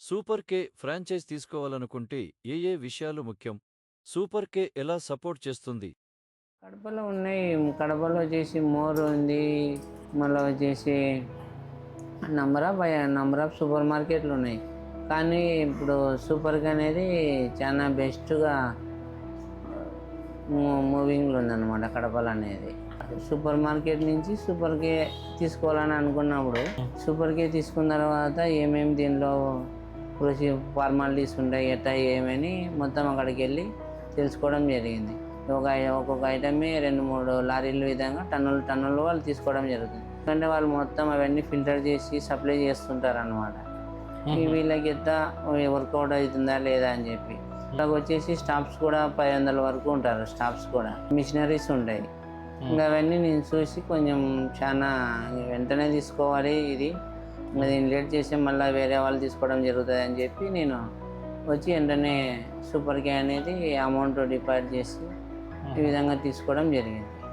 Super కే franchise తీసుకోవాలనుకుంటే ఏ ఏ విషయాలు ముఖ్యం? సూపర్ కే ఎలా సపోర్ట్ చేస్తుంది? కడపలో ఉన్నాయి. కడపలో వచ్చేసి మోర్ ఉంది. మళ్ళీ వచ్చేసి number of number of super మార్కెట్లు ఉన్నాయి. కానీ ఇప్పుడు సూపర్ కే అనేది చాలా బెస్ట్గా మూవింగ్లో ఉందన్నమాట కడపలో అనేది. సూపర్ మార్కెట్ నుంచి సూపర్ కే తీసుకోవాలని అనుకున్నప్పుడు సూపర్ కే తీసుకున్న తర్వాత ఏమేమి దీనిలో కృషి ఫార్మాలిటీస్ ఉంటాయి ఎట్లా ఏమని మొత్తం అక్కడికి వెళ్ళి తెలుసుకోవడం జరిగింది. ఒక ఒక్కొక్క ఐటమే రెండు మూడు లారీల విధంగా టన్నులు టన్నులు వాళ్ళు తీసుకోవడం జరుగుతుంది. ఎందుకంటే వాళ్ళు మొత్తం అవన్నీ ఫిల్టర్ చేసి సప్లై చేస్తుంటారు అనమాట వీళ్ళకి ఎంత వర్కౌట్ అవుతుందా లేదా అని చెప్పి. ఇలాగ వచ్చేసి స్టాఫ్స్ కూడా పది వందల వరకు ఉంటారు స్టాఫ్స్ కూడా. మిషనరీస్ ఉంటాయి. ఇంకా అవన్నీ నేను చూసి కొంచెం చాలా వెంటనే తీసుకోవాలి ఇది. దీన్ని లేట్ చేస్తే మళ్ళీ వేరే వాళ్ళు తీసుకోవడం జరుగుతుంది అని చెప్పి నేను వచ్చి వెంటనే సూపర్ కే అనేది అమౌంట్ డిపాజిట్ చేసి ఈ విధంగా తీసుకోవడం జరిగింది.